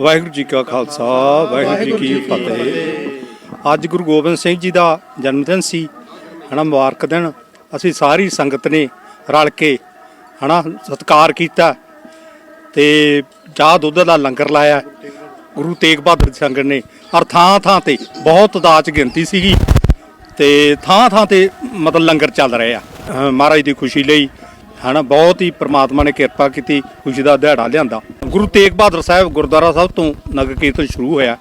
ਵਾਹਿਗੁਰੂ ਜੀ ਕਾ ਖਾਲਸਾ ਵਾਹਿਗੁਰੂ ਜੀ ਕੀ ਫਤਿਹ। ਅੱਜ ਗੁਰੂ ਗੋਬਿੰਦ ਸਿੰਘ ਜੀ ਦਾ ਜਨਮ ਦਿਨ ਸੀ ਹਨਾ ਮੁਬਾਰਕ ਦਿਨ। ਅਸੀਂ ਸਾਰੀ ਸੰਗਤ ਨੇ ਰਲ ਕੇ ਹਨਾ ਸਤਿਕਾਰ ਕੀਤਾ ਤੇ ਚਾਹ ਦੁੱਧ ਦਾ ਲੰਗਰ ਲਾਇਆ। ਗੁਰੂ ਤੇਗ ਬਹਾਦਰ ਸੰਗਤ ਨੇ ਔਰ ਥਾਂ ਥਾਂ ਤੇ ਬਹੁਤ ਦਾਚ ਗਿਣਤੀ ਸੀਗੀ ਤੇ ਥਾਂ ਥਾਂ ਤੇ ਮਤਲਬ ਲੰਗਰ ਚੱਲ ਰਿਹਾ ਆ। ਮਹਾਰਾਜ ਦੀ ਖੁਸ਼ੀ ਲਈ ਹਨਾ, ਬਹੁਤ ਹੀ ਪ੍ਰਮਾਤਮਾ ਨੇ ਕਿਰਪਾ ਕੀਤੀ, ਖੁਸ਼ੀ ਦਾ ਦਿਹਾੜਾ ਲਿਆਂਦਾ। ਗੁਰੂ ਤੇਗ ਬਹਾਦਰ ਸਾਹਿਬ ਗੁਰਦੁਆਰਾ ਸਾਹਿਬ ਤੋਂ ਨਗਰ ਕੀਰਤਨ ਸ਼ੁਰੂ ਹੋਇਆ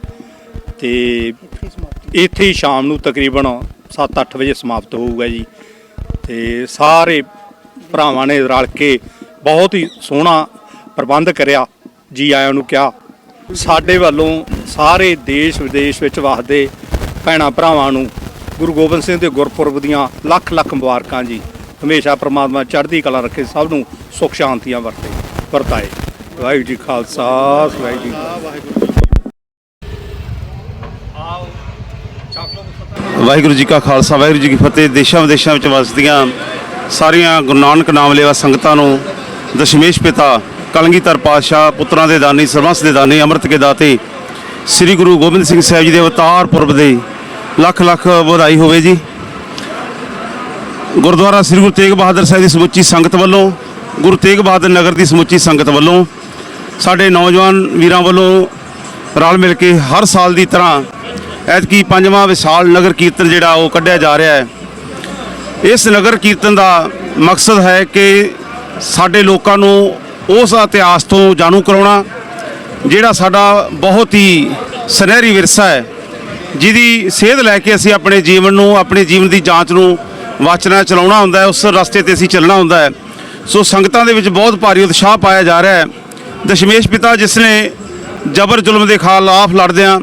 ਤੇ ਇੱਥੇ ਹੀ ਸ਼ਾਮ ਨੂੰ ਤਕਰੀਬਨ 7-8 ਵਜੇ ਸਮਾਪਤ ਹੋਊਗਾ ਜੀ। ਤੇ ਸਾਰੇ ਭਰਾਵਾਂ ਨੇ ਰਲ ਕੇ ਬਹੁਤ ਹੀ ਸੋਹਣਾ ਪ੍ਰਬੰਧ ਕਰਿਆ, ਜੀ ਆਇਆਂ ਨੂੰ ਕਿਹਾ। ਸਾਡੇ ਵੱਲੋਂ ਸਾਰੇ ਦੇਸ਼ ਵਿਦੇਸ਼ ਵਿੱਚ ਵਸਦੇ ਭੈਣਾਂ ਭਰਾਵਾਂ ਨੂੰ ਗੁਰੂ ਗੋਬਿੰਦ ਸਿੰਘ ਦੇ ਗੁਰਪੁਰਬ ਦੀਆਂ ਲੱਖ ਲੱਖ ਮੁਬਾਰਕਾਂ ਜੀ। ਹਮੇਸ਼ਾ ਪ੍ਰਮਾਤਮਾ ਚੜ੍ਹਦੀ ਕਲਾ ਰੱਖੇ, ਸਭ ਨੂੰ ਸੁਖ ਸ਼ਾਂਤੀਆਂ ਵਰਤੇ, ਵਰਤਾਏ। ਵਾਹਿਗੁਰੂ ਜੀ ਖਾਲਸਾ, ਵਾਹਿਗੁਰੂ ਜੀ ਵਾਹਿਗੁਰੂ ਜੀ ਕਾ ਖਾਲਸਾ, ਵਾਹਿਗੁਰੂ ਜੀ ਕੀ ਫਤਿਹ। ਦੇਸ਼ਾਂ ਵਿਦੇਸ਼ਾਂ ਵਿੱਚ ਵਸਦੀਆਂ ਸਾਰੀਆਂ ਗੁਰੂ ਨਾਨਕ ਨਾਮ ਲੈਵਾ ਸੰਗਤਾਂ ਨੂੰ ਦਸ਼ਮੇਸ਼ ਪਿਤਾ, ਕਲਗੀਧਰ ਪਾਤਸ਼ਾਹ, ਪੁੱਤਰਾਂ ਦੇ ਦਾਨੀ ਸਰਵੰਸ ਦੇ ਦਾਨੀ, ਅੰਮ੍ਰਿਤ ਕੇ ਦਾਤੇ, ਸ੍ਰੀ ਗੁਰੂ ਗੋਬਿੰਦ ਸਿੰਘ ਸਾਹਿਬ ਜੀ ਦੇ ਅਵਤਾਰ ਪੁਰਬ ਦੇ ਲੱਖ ਲੱਖ ਵਧਾਈ ਹੋਵੇ ਜੀ। ਗੁਰਦੁਆਰਾ ਸ੍ਰੀ ਗੁਰੂ ਤੇਗ ਬਹਾਦਰ ਸਾਹਿਬ ਦੀ ਸਮੁੱਚੀ ਸੰਗਤ ਵੱਲੋਂ, ਗੁਰੂ ਤੇਗ ਬਹਾਦਰ ਨਗਰ ਦੀ ਸਮੁੱਚੀ ਸੰਗਤ ਵੱਲੋਂ, ਸਾਡੇ ਨੌਜਵਾਨ ਵੀਰਾਂ ਵੱਲੋਂ ਰਲ ਮਿਲ ਕੇ ਹਰ ਸਾਲ ਦੀ ਤਰ੍ਹਾਂ ਐਤਕੀ ਪੰਜਵਾਂ ਵਿਸ਼ਾਲ ਨਗਰ ਕੀਰਤਨ ਜਿਹੜਾ ਉਹ ਕੱਢਿਆ ਜਾ ਰਿਹਾ ਹੈ। ਇਸ ਨਗਰ ਕੀਰਤਨ ਦਾ ਮਕਸਦ ਹੈ ਕਿ ਸਾਡੇ ਲੋਕਾਂ ਨੂੰ ਉਸ ਇਤਿਹਾਸ ਤੋਂ ਜਾਣੂ ਕਰਾਉਣਾ, ਜਿਹੜਾ ਸਾਡਾ ਬਹੁਤ ਹੀ ਸੁਨਹਿਰੀ ਵਿਰਸਾ ਹੈ, ਜਿਹਦੀ ਸੇਧ ਲੈ ਕੇ ਅਸੀਂ ਆਪਣੇ ਜੀਵਨ ਨੂੰ, ਆਪਣੇ ਜੀਵਨ ਦੀ ਜਾਂਚ ਨੂੰ ਵਾਚਨਾ ਚਲਾਉਣਾ ਹੁੰਦਾ ਹੈ, ਉਸ ਰਸਤੇ ਤੇ ਅਸੀਂ ਚੱਲਣਾ ਹੁੰਦਾ ਹੈ। ਸੋ ਸੰਗਤਾਂ ਦੇ ਵਿੱਚ ਬਹੁਤ ਭਾਰੀ ਉਤਸ਼ਾਹ ਪਾਇਆ ਜਾ ਰਿਹਾ ਹੈ। ਦਸ਼ਮੇਸ਼ ਪਿਤਾ ਜਿਸ ਨੇ ਜ਼ਬਰ ਜ਼ੁਲਮ ਦੇ ਖਿਲਾਫ ਲੜਦਿਆਂ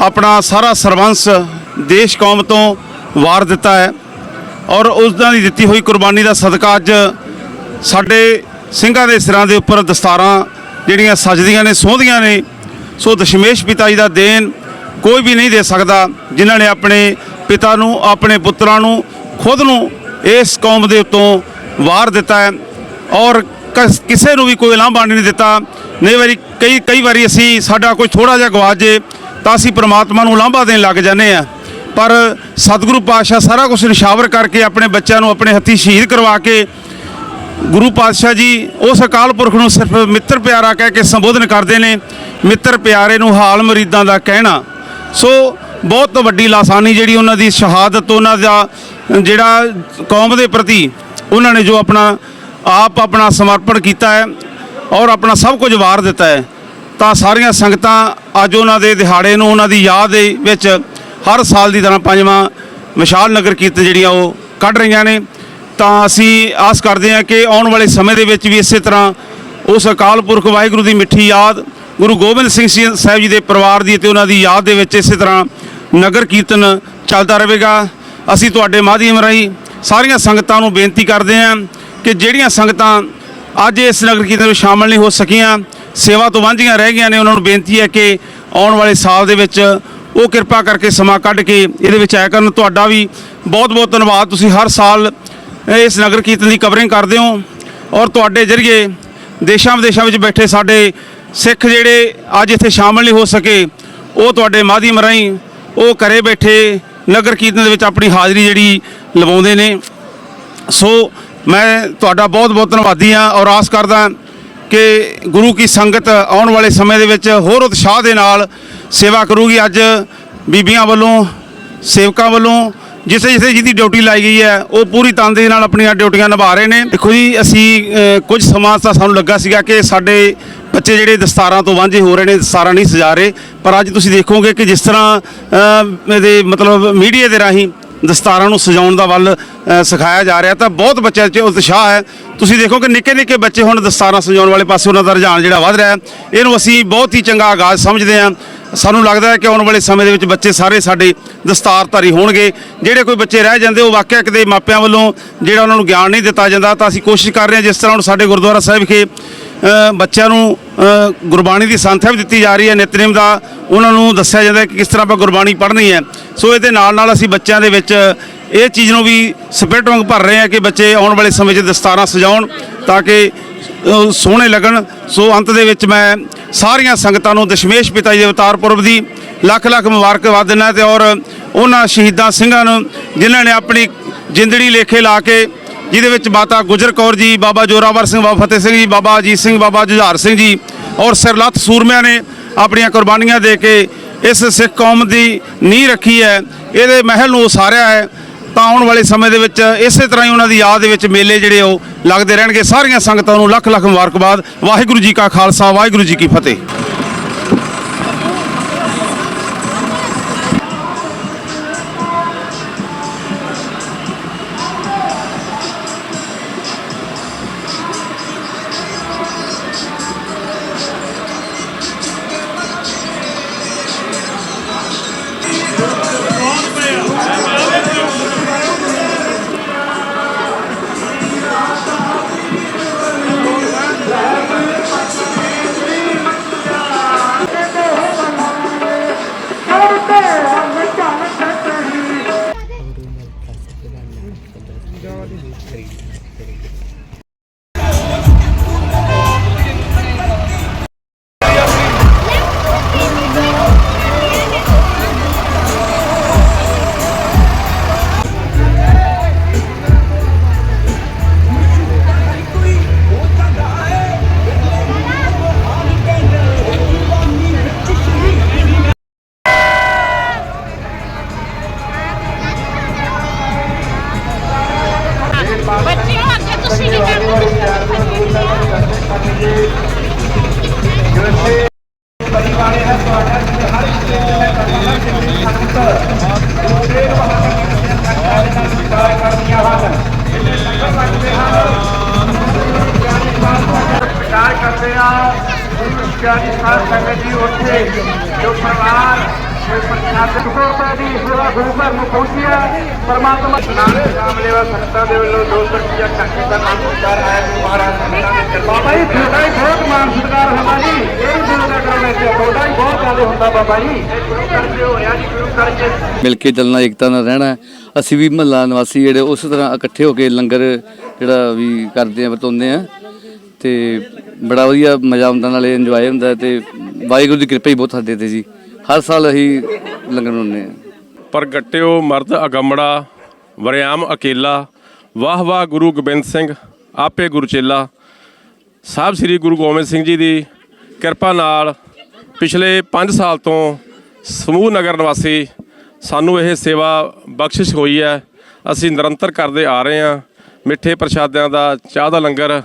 ਆਪਣਾ ਸਾਰਾ ਸਰਵੰਸ ਦੇਸ਼ ਕੌਮ ਤੋਂ ਵਾਰ ਦਿੱਤਾ ਹੈ ਔਰ ਉਸ ਦੀ ਦਿੱਤੀ ਹੋਈ ਕੁਰਬਾਨੀ ਦਾ ਸਦਕਾ ਅੱਜ ਸਾਡੇ ਸਿੰਘਾਂ ਦੇ ਸਿਰਾਂ ਦੇ ਉੱਪਰ ਦਸਤਾਰਾਂ ਜਿਹੜੀਆਂ ਸਜਦੀਆਂ ਨੇ, ਸੋਹਦੀਆਂ ਨੇ। ਸੋ ਦਸ਼ਮੇਸ਼ ਪਿਤਾ ਜੀ ਦਾ ਦੇਣ ਕੋਈ ਵੀ ਨਹੀਂ ਦੇ ਸਕਦਾ, ਜਿਨ੍ਹਾਂ ਨੇ ਆਪਣੇ ਪਿਤਾ ਨੂੰ, ਆਪਣੇ ਪੁੱਤਰਾਂ ਨੂੰ ਖੁਦ ਨੂੰ ਇਸ ਕੌਮ ਦੇ ਉੱਤੋਂ ਵਾਰ ਦਿੱਤਾ ਹੈ ਔਰ ਕਸ- ਕਿਸੇ ਨੂੰ ਵੀ ਕੋਈ ਲਾਂਭਾ ਨਹੀਂ ਦਿੱਤਾ। ਨਹੀਂ ਵਾਰੀ ਕਈ ਕਈ ਵਾਰੀ ਅਸੀਂ ਸਾਡਾ ਕੋਈ ਥੋੜਾ ਜਿਹਾ ਗਵਾਚ ਜੇ ਤਾਂ ਅਸੀਂ ਪ੍ਰਮਾਤਮਾ ਨੂੰ ਲਾਂਭਾ ਦੇਣ ਲੱਗ ਜਾਂਦੇ ਆ ਪਰ ਸਤਿਗੁਰੂ ਪਾਤਸ਼ਾਹ ਸਾਰਾ ਕੁਝ ਨਿਸ਼ਾਵਰ ਕਰਕੇ ਆਪਣੇ ਬੱਚਿਆਂ ਨੂੰ ਆਪਣੇ ਹੱਥੀ ਸ਼ਹੀਦ ਕਰਵਾ ਕੇ ਗੁਰੂ ਪਾਤਸ਼ਾਹ ਜੀ ਉਸ ਅਕਾਲ ਪੁਰਖ ਨੂੰ ਸਿਰਫ ਮਿੱਤਰ ਪਿਆਰਾ ਕਹਿ ਕੇ ਸੰਬੋਧਨ ਕਰਦੇ ਨੇ, ਮਿੱਤਰ ਪਿਆਰੇ ਨੂੰ ਹਾਲ ਮਰੀਦਾਂ ਦਾ ਕਹਿਣਾ। ਸੋ ਬਹੁਤ ਵੱਡੀ ਲਾਸਾਨੀ ਜਿਹੜੀ ਉਹਨਾਂ ਦੀ ਸ਼ਹਾਦਤ, ਉਹਨਾਂ ਦਾ ਜਿਹੜਾ ਕੌਮ ਦੇ ਪ੍ਰਤੀ ਉਹਨਾਂ ਨੇ ਜੋ ਆਪਣਾ ਆਪ ਆਪਣਾ ਸਮਰਪਣ ਕੀਤਾ ਹੈ ਔਰ ਆਪਣਾ ਸਭ ਕੁਝ ਵਾਰ ਦਿੱਤਾ ਹੈ, ਤਾਂ ਸਾਰੀਆਂ ਸੰਗਤਾਂ ਅੱਜ ਉਹਨਾਂ ਦੇ ਦਿਹਾੜੇ ਨੂੰ ਉਹਨਾਂ ਦੀ ਯਾਦ ਦੇ ਵਿੱਚ ਹਰ ਸਾਲ ਦੀ ਤਰ੍ਹਾਂ ਪੰਜਵਾਂ ਵਿਸ਼ਾਲ ਨਗਰ ਕੀਰਤਨ ਜਿਹੜੀਆਂ ਉਹ ਕੱਢ ਰਹੀਆਂ ਨੇ। ਤਾਂ ਅਸੀਂ ਆਸ ਕਰਦੇ ਹਾਂ ਕਿ ਆਉਣ ਵਾਲੇ ਸਮੇਂ ਦੇ ਵਿੱਚ ਵੀ ਇਸੇ ਤਰ੍ਹਾਂ ਉਸ ਅਕਾਲ ਪੁਰਖ ਵਾਹਿਗੁਰੂ ਦੀ ਮਿੱਠੀ ਯਾਦ ਗੁਰੂ ਗੋਬਿੰਦ ਸਿੰਘ ਜੀ- ਸਾਹਿਬ ਜੀ ਦੇ ਪਰਿਵਾਰ ਦੀ ਤੇ ਉਹਨਾਂ ਦੀ ਯਾਦ ਦੇ ਵਿੱਚ ਇਸੇ ਤਰ੍ਹਾਂ ਨਗਰ ਕੀਰਤਨ ਚੱਲਦਾ ਰਹੇਗਾ। ਅਸੀਂ ਤੁਹਾਡੇ ਮਾਧਿਅਮ ਰਾਹੀਂ ਸਾਰੀਆਂ ਸੰਗਤਾਂ ਨੂੰ ਬੇਨਤੀ ਕਰਦੇ ਹਾਂ ਕਿ ਜਿਹੜੀਆਂ ਸੰਗਤਾਂ ਅੱਜ ਇਸ ਨਗਰ ਕੀਰਤਨ ਵਿੱਚ ਸ਼ਾਮਲ ਨਹੀਂ ਹੋ ਸਕੀਆਂ, ਸੇਵਾ ਤੋਂ ਵਾਂਝੀਆਂ ਰਹਿ ਗਈਆਂ ਨੇ, ਉਹਨਾਂ ਨੂੰ ਬੇਨਤੀ ਹੈ ਕਿ ਆਉਣ ਵਾਲੇ ਸਾਲ ਦੇ ਵਿੱਚ ਉਹ ਕਿਰਪਾ ਕਰਕੇ ਸਮਾਂ ਕੱਢ ਕੇ ਇਹਦੇ ਵਿੱਚ ਆਇਆ ਕਰਨ। ਤੁਹਾਡਾ ਵੀ ਬਹੁਤ ਬਹੁਤ ਧੰਨਵਾਦ। ਤੁਸੀਂ ਹਰ ਸਾਲ ਇਸ ਨਗਰ ਕੀਰਤਨ ਦੀ ਕਵਰਿੰਗ ਕਰਦੇ ਹੋ ਔਰ ਤੁਹਾਡੇ ਜ਼ਰੀਏ ਦੇਸ਼ਾਂ ਵਿਦੇਸ਼ਾਂ ਵਿੱਚ ਬੈਠੇ ਸਾਡੇ ਸਿੱਖ ਜਿਹੜੇ ਅੱਜ ਇੱਥੇ ਸ਼ਾਮਲ ਨਹੀਂ ਹੋ ਸਕੇ, ਉਹ ਤੁਹਾਡੇ ਮਾਧਿਅਮ ਰਾਹੀਂ ਉਹ ਘਰੇ ਬੈਠੇ ਨਗਰ ਕੀਰਤਨ ਦੇ ਵਿੱਚ ਆਪਣੀ ਹਾਜ਼ਰੀ ਜਿਹੜੀ ਲਵਾਉਂਦੇ ਨੇ। ਸੋ ਮੈਂ ਤੁਹਾਡਾ ਬਹੁਤ ਬਹੁਤ ਧੰਨਵਾਦੀ ਹਾਂ ਔਰ ਆਸ ਕਰਦਾ ਕਿ ਗੁਰੂ ਕੀ ਸੰਗਤ ਆਉਣ ਵਾਲੇ ਸਮੇਂ ਦੇ ਵਿੱਚ ਹੋਰ ਉਤਸ਼ਾਹ ਦੇ ਨਾਲ ਸੇਵਾ ਕਰੂਗੀ। ਅੱਜ ਬੀਬੀਆਂ ਵੱਲੋਂ, ਸੇਵਕਾਂ ਵੱਲੋਂ ਜਿਸੇ ਜਿਸੇ ਜਿਹਦੀ ਡਿਊਟੀ ਲਾਈ ਗਈ ਹੈ, ਉਹ ਪੂਰੀ ਤਨਦੇਹੀ ਨਾਲ ਆਪਣੀਆਂ ਡਿਊਟੀਆਂ ਨਿਭਾ ਰਹੇ ਨੇ। ਦੇਖੋ ਜੀ, ਅਸੀਂ ਕੁਝ ਸਮਾਂ ਤਾਂ ਸਾਨੂੰ ਲੱਗਾ ਸੀਗਾ ਕਿ ਸਾਡੇ ਬੱਚੇ ਜਿਹੜੇ ਦਸਤਾਰਾਂ ਤੋਂ ਵਾਂਝੇ ਹੋ ਰਹੇ ਨੇ, ਦਸਤਾਰਾਂ ਨਹੀਂ ਸਜਾ ਰਹੇ। ਪਰ ਅੱਜ ਤੁਸੀਂ ਦੇਖੋਗੇ ਕਿ ਜਿਸ ਤਰ੍ਹਾਂ ਇਹਦੇ ਮਤਲਬ ਮੀਡੀਆ ਦੇ ਰਾਹੀਂ ਦਸਤਾਰਾਂ ਨੂੰ ਸਜਾਉਣ ਦਾ ਵੱਲ ਸਿਖਾਇਆ ਜਾ ਰਿਹਾ, ਤਾਂ ਬਹੁਤ ਬੱਚਿਆਂ 'ਚ ਉਤਸ਼ਾਹ ਹੈ। ਤੁਸੀਂ ਦੇਖੋ ਕਿ ਨਿੱਕੇ ਨਿੱਕੇ ਬੱਚੇ ਹੁਣ ਦਸਤਾਰਾਂ ਸਜਾਉਣ ਵਾਲੇ ਪਾਸੇ ਉਹਨਾਂ ਦਾ ਰੁਝਾਨ ਜਿਹੜਾ ਵੱਧ ਰਿਹਾ ਹੈ। ਇਹਨੂੰ ਅਸੀਂ ਬਹੁਤ ਹੀ ਚੰਗਾ ਆਗਾਜ਼ ਸਮਝਦੇ ਹਾਂ। ਸਾਨੂੰ ਲੱਗਦਾ ਹੈ ਕਿ ਆਉਣ ਵਾਲੇ ਸਮੇਂ ਦੇ ਵਿੱਚ ਬੱਚੇ ਸਾਰੇ ਸਾਡੇ ਦਸਤਾਰਧਾਰੀ ਹੋਣਗੇ। ਜਿਹੜੇ ਕੋਈ ਬੱਚੇ ਰਹਿ ਜਾਂਦੇ, ਉਹ ਵਾਕਿਆ ਕਿਤੇ ਮਾਪਿਆਂ ਵੱਲੋਂ ਜਿਹੜਾ ਉਹਨਾਂ ਨੂੰ ਗਿਆਨ ਨਹੀਂ ਦਿੱਤਾ ਜਾਂਦਾ, ਤਾਂ ਅਸੀਂ ਕੋਸ਼ਿਸ਼ ਕਰ ਰਹੇ ਹਾਂ ਜਿਸ ਤਰ੍ਹਾਂ ਹੁਣ ਸਾਡੇ ਗੁਰਦੁਆਰਾ ਸਾਹਿਬ ਵਿਖੇ ਬੱਚਿਆਂ ਨੂੰ ਗੁਰਬਾਣੀ ਦੀ ਸੰਥਿਆ ਵੀ ਦਿੱਤੀ ਜਾ ਰਹੀ ਹੈ, ਨਿਤਨੇਮ ਦਾ ਉਹਨਾਂ ਨੂੰ ਦੱਸਿਆ ਜਾਂਦਾ ਕਿ ਕਿਸ ਤਰ੍ਹਾਂ ਆਪਾਂ ਗੁਰਬਾਣੀ ਪੜ੍ਹਨੀ ਹੈ। ਸੋ ਇਹਦੇ ਨਾਲ ਨਾਲ ਅਸੀਂ ਬੱਚਿਆਂ ਦੇ ਵਿੱਚ ਇਹ ਚੀਜ਼ ਨੂੰ ਵੀ ਸਪਿਰਿਟ ਵਾਂਗ ਭਰ ਰਹੇ ਹਾਂ ਕਿ ਬੱਚੇ ਆਉਣ ਵਾਲੇ ਸਮੇਂ 'ਚ ਦਸਤਾਰਾਂ ਸਜਾਉਣ ਤਾਂ ਕਿ ਸੋਹਣੇ ਲੱਗਣ। ਸੋ ਅੰਤ ਦੇ ਵਿੱਚ ਮੈਂ ਸਾਰੀਆਂ ਸੰਗਤਾਂ ਨੂੰ ਦਸ਼ਮੇਸ਼ ਪਿਤਾ ਜੀ ਦੇ ਅਵਤਾਰ ਪੁਰਬ ਦੀ ਲੱਖ ਲੱਖ ਮੁਬਾਰਕਬਾਦ ਦਿੰਦਾ ਤੇ ਔਰ ਉਹਨਾਂ ਸ਼ਹੀਦਾਂ ਸਿੰਘਾਂ ਨੂੰ ਜਿਨ੍ਹਾਂ ਨੇ ਆਪਣੀ ਜਿੰਦੜੀ ਲੇਖੇ ਲਾ ਕੇ ਜਿਹਦੇ ਵਿੱਚ ਮਾਤਾ ਗੁਜਰ ਕੌਰ ਜੀ, ਬਾਬਾ ਜੋਰਾਵਰ ਸਿੰਘ, ਬਾਬਾ ਫਤਿਹ ਸਿੰਘ ਜੀ, ਬਾਬਾ ਅਜੀਤ ਸਿੰਘ, ਬਾਬਾ ਜੁਝਾਰ ਸਿੰਘ ਜੀ ਔਰ ਸਿਰਲੱਥ ਸੂਰਮਿਆਂ ਨੇ ਆਪਣੀਆਂ ਕੁਰਬਾਨੀਆਂ ਦੇ ਕੇ ਇਸ ਸਿੱਖ ਕੌਮ ਦੀ ਨੀਂਹ ਰੱਖੀ ਹੈ। ਇਹਦੇ ਮਹਿਲ ਨੂੰ ਉਸਾਰਿਆ ਹੈ। ਤਾਂ ਆਉਣ ਵਾਲੇ ਸਮੇਂ ਦੇ ਵਿੱਚ ਇਸੇ ਤਰ੍ਹਾਂ ਹੀ ਉਹਨਾਂ ਦੀ ਯਾਦ ਦੇ ਵਿੱਚ ਮੇਲੇ ਜਿਹੜੇ ਉਹ ਲੱਗਦੇ ਰਹਿਣਗੇ। ਸਾਰੀਆਂ ਸੰਗਤਾਂ ਨੂੰ ਲੱਖ ਲੱਖ ਮੁਬਾਰਕਬਾਦ। ਵਾਹਿਗੁਰੂ ਜੀ ਕਾ ਖਾਲਸਾ, ਵਾਹਿਗੁਰੂ ਜੀ ਕੀ ਫਤਿਹ। ਪਰਿਵਾਰੇ ਹੈ ਤੁਹਾਡਾ ਜਿਹੜੇ ਹਰ ਇੱਕ ਦੇ ਵਿੱਚ ਕਰਨਾ ਸੁਖੋਤਾ ਦੀ ਸੇਵਾ ਗੁਰੂ ਘਰ ਨੂੰ ਪਰਮਾਤਮਾ ਰਾਮਲੇਵਾ ਦੇ ਵੱਲੋਂ ਦਾ ਨਾਮ ਆਇਆ ਮਹਾਰਾਜ ਦੇ ਕਿਰਪਾ ਤੁਹਾਡਾ ਹੀ ਬਹੁਤ ਮਾਨ ਸਤਿਕਾਰ ਹੁੰਦਾ ਜੀ। ਇਹ ਗੁਰੂ ਦਾ ਕਰਮ ਹੈ ਤੁਹਾਡਾ ਹੀ ਬਹੁਤ ਜ਼ਿਆਦਾ ਹੁੰਦਾ ਬਾਬਾ ਜੀ। ਹੋ ਰਿਹਾ ਜੀ ਗੁਰੂ ਮਿਲ ਕੇ ਚੱਲਣਾ ਏਕਤਾ ਨਾਲ ਰਹਿਣਾ। ਅਸੀਂ ਵੀ ਮਹੱਲਾ ਨਿਵਾਸੀ ਜਿਹੜੇ ਉਸ ਤਰ੍ਹਾਂ ਇਕੱਠੇ ਹੋ ਕੇ ਲੰਗਰ ਜਿਹੜਾ ਵੀ ਕਰਦੇ ਆ ਵਰਤਾਉਂਦੇ ਆ। ਤੇ ਬੜਾ ਵਧੀਆ ਮਜ਼ਾ ਆਉਂਦਾ ਨਾਲੇ ਇੰਜੋਏ ਹੁੰਦਾ ਤੇ ਵਾਹਿਗੁਰੂ ਦੀ ਕਿਰਪਾ ਹੀ ਬਹੁਤ ਸਾਡੇ ਤੇ ਜੀ। ਹਰ ਸਾਲ ਅਸੀਂ ਲੰਗਰ ਬਣਾਉਂਦੇ ਆ ਪ੍ਰਗਟਿਓ ਮਰਦ, ਅਗੰਮੜਾ, ਵਰਿਆਮ, ਅਕੇਲਾ, ਵਾਹ ਵਾਹ ਗੁਰੂ ਗੋਬਿੰਦ ਸਿੰਘ, ਆਪੇ ਗੁਰੂ ਚੇਲਾ। ਸਾਹਿਬ ਸ੍ਰੀ ਗੁਰੂ ਗੋਬਿੰਦ ਸਿੰਘ ਜੀ ਦੀ ਕਿਰਪਾ ਨਾਲ ਪਿਛਲੇ 5 ਸਾਲ ਤੋਂ ਸਮੂਹ ਨਗਰ ਨਿਵਾਸੀ ਸਾਨੂੰ ਇਹ ਸੇਵਾ ਬਖਸ਼ਿਸ਼ ਹੋਈ ਹੈ। ਅਸੀਂ ਨਿਰੰਤਰ ਕਰਦੇ ਆ ਰਹੇ ਹਾਂ। ਮਿੱਠੇ ਪ੍ਰਸ਼ਾਦਿਆਂ ਦਾ ਚਾਹ ਦਾ ਲੰਗਰ।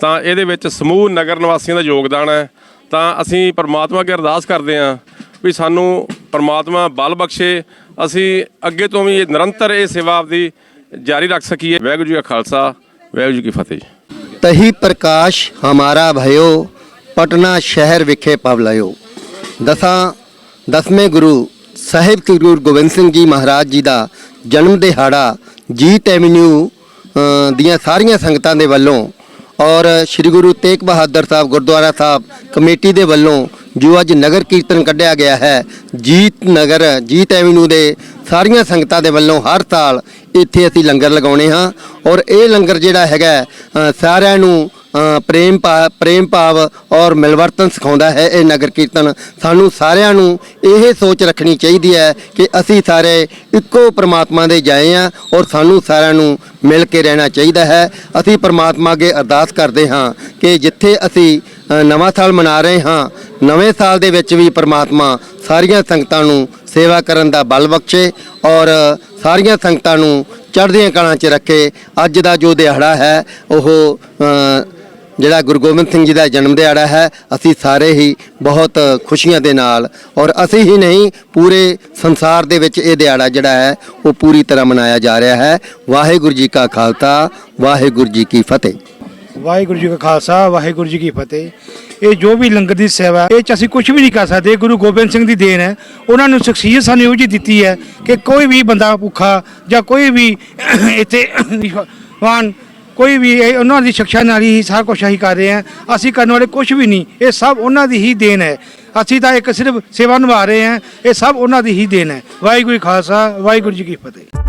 ਤਾਂ ਇਹਦੇ ਵਿੱਚ ਸਮੂਹ ਨਗਰ ਨਿਵਾਸੀਆਂ ਦਾ ਯੋਗਦਾਨ ਹੈ। ਤਾਂ ਅਸੀਂ ਪਰਮਾਤਮਾ ਅੱਗੇ ਅਰਦਾਸ ਕਰਦੇ ਹਾਂ ਵੀ ਸਾਨੂੰ ਪਰਮਾਤਮਾ ਬਲ ਬਖਸ਼ੇ, ਅਸੀਂ ਅੱਗੇ ਤੋਂ ਵੀ ਇਹ ਨਿਰੰਤਰ ਇਹ ਸੇਵਾ ਆਪਦੀ ਜਾਰੀ ਰੱਖ ਸਕੀਏ। ਵਾਹਿਗੁਰੂ ਜੀ ਕਾ ਖਾਲਸਾ, ਵਾਹਿਗੁਰੂ ਜੀ ਕੀ ਫਤਿਹ ਤਹੀ ਪ੍ਰਕਾਸ਼ ਹਮਾਰਾ ਭਇਓ, ਪਟਨਾ ਸ਼ਹਿਰ ਵਿਖੇ ਪਵਲਇਓ ਦਸਾਂ, ਦਸਵੇਂ ਗੁਰੂ ਸਾਹਿਬ ਸ੍ਰੀ ਗੁਰੂ ਗੋਬਿੰਦ ਸਿੰਘ ਜੀ ਮਹਾਰਾਜ ਜੀ ਦਾ ਜਨਮ ਦਿਹਾੜਾ ਜੀਤ ਐਵਨਿਊ ਦੀਆਂ ਸਾਰੀਆਂ ਸੰਗਤਾਂ ਦੇ ਵੱਲੋਂ ਔਰ ਸ੍ਰੀ ਗੁਰੂ ਤੇਗ ਬਹਾਦਰ ਸਾਹਿਬ ਗੁਰਦੁਆਰਾ ਸਾਹਿਬ ਕਮੇਟੀ ਦੇ ਵੱਲੋਂ ਜੋ ਅੱਜ ਨਗਰ ਕੀਰਤਨ ਕੱਢਿਆ ਗਿਆ ਹੈ। ਜੀਤ ਨਗਰ, ਜੀਤ ਐਵਨਿਊ ਦੇ ਸਾਰੀਆਂ ਸੰਗਤਾਂ ਦੇ ਵੱਲੋਂ ਹਰ ਸਾਲ ਇੱਥੇ ਅਸੀਂ ਲੰਗਰ ਲਗਾਉਣੇ ਹਾਂ ਔਰ ਇਹ ਲੰਗਰ ਜਿਹੜਾ ਹੈਗਾ ਸਾਰਿਆਂ ਨੂੰ ਪ੍ਰੇਮ ਭਾ ਪ੍ਰੇਮ ਭਾਵ ਔਰ ਮਿਲਵਰਤਨ ਸਿਖਾਉਂਦਾ ਹੈ ਇਹ ਨਗਰ ਕੀਰਤਨ। ਸਾਨੂੰ ਸਾਰਿਆਂ ਨੂੰ ਇਹ ਸੋਚ ਰੱਖਣੀ ਚਾਹੀਦੀ ਹੈ ਕਿ ਅਸੀਂ ਸਾਰੇ ਇੱਕੋ ਪ੍ਰਮਾਤਮਾ ਦੇ ਜਾਏ ਆ ਔਰ ਸਾਨੂੰ ਸਾਰਿਆਂ ਨੂੰ ਮਿਲ ਕੇ ਰਹਿਣਾ ਚਾਹੀਦਾ ਹੈ। ਅਸੀਂ ਪ੍ਰਮਾਤਮਾ ਅੱਗੇ ਅਰਦਾਸ ਕਰਦੇ ਹਾਂ ਕਿ ਜਿੱਥੇ ਅਸੀਂ ਨਵਾਂ ਸਾਲ ਮਨਾ ਰਹੇ ਹਾਂ ਨਵੇਂ ਸਾਲ ਦੇ ਵਿੱਚ ਵੀ ਪ੍ਰਮਾਤਮਾ ਸਾਰੀਆਂ ਸੰਗਤਾਂ ਨੂੰ ਸੇਵਾ ਕਰਨ ਦਾ ਬਲ ਬਖਸ਼ੇ ਔਰ ਸਾਰੀਆਂ ਸੰਗਤਾਂ ਨੂੰ ਚੜ੍ਹਦੀਆਂ ਕਲਾਂ 'ਚ ਰੱਖੇ। ਅੱਜ ਦਾ ਜੋ ਦਿਹਾੜਾ ਹੈ, ਉਹ ਜਿਹੜਾ ਗੁਰੂ ਗੋਬਿੰਦ ਸਿੰਘ ਜੀ ਦਾ ਜਨਮ ਦਿਹਾੜਾ ਹੈ, ਅਸੀਂ ਸਾਰੇ ਹੀ ਬਹੁਤ ਖੁਸ਼ੀਆਂ ਦੇ ਨਾਲ ਔਰ ਅਸੀਂ ਹੀ ਨਹੀਂ, ਪੂਰੇ ਸੰਸਾਰ ਦੇ ਵਿੱਚ ਇਹ ਦਿਹਾੜਾ ਜਿਹੜਾ ਹੈ, ਉਹ ਪੂਰੀ ਤਰ੍ਹਾਂ ਮਨਾਇਆ ਜਾ ਰਿਹਾ ਹੈ। ਵਾਹਿਗੁਰੂ ਜੀ ਕਾ ਖਾਲਸਾ, ਵਾਹਿਗੁਰੂ ਜੀ ਕੀ ਫਤਿਹ। ਵਾਹਿਗੁਰੂ ਜੀ ਕਾ ਖਾਲਸਾ, ਵਾਹਿਗੁਰੂ ਜੀ ਕੀ ਫਤਿਹ। ਇਹ ਜੋ ਵੀ ਲੰਗਰ ਦੀ ਸੇਵਾ ਇਹ ਚ ਅਸੀਂ ਕੁਝ ਵੀ ਨਹੀਂ ਕਰ ਸਕਦੇ। ਗੁਰੂ ਗੋਬਿੰਦ ਸਿੰਘ ਦੀ ਦੇਣ ਹੈ। ਉਹਨਾਂ ਨੂੰ ਸ਼ਖਸੀਅਤ ਸਾਨੂੰ ਇਹੋ ਜਿਹੀ ਦਿੱਤੀ ਹੈ ਕਿ ਕੋਈ ਵੀ ਬੰਦਾ ਭੁੱਖਾ ਜਾਂ ਕੋਈ ਵੀ ਇੱਥੇ ਵਾਨ ਕੋਈ ਵੀ ਇਹ ਉਹਨਾਂ ਦੀ ਸ਼ਿਕਸ਼ਾ ਨਾਲ ਹੀ ਸਾਰਾ ਕੁਝ ਅਸੀਂ ਕਰ ਰਹੇ ਹਾਂ। ਅਸੀਂ ਕਰਨ ਵਾਲੇ ਕੁਝ ਵੀ ਨਹੀਂ। ਇਹ ਸਭ ਉਹਨਾਂ ਦੀ ਹੀ ਦੇਣ ਹੈ। ਅਸੀਂ ਤਾਂ ਇੱਕ ਸਿਰਫ ਸੇਵਾ ਨਿਭਾ ਰਹੇ ਹਾਂ। ਇਹ ਸਭ ਉਹਨਾਂ ਦੀ ਹੀ ਦੇਣ ਹੈ। ਵਾਹਿਗੁਰੂ ਖਾਲਸਾ, ਵਾਹਿਗੁਰੂ ਜੀ ਕੀ ਫਤਿਹ।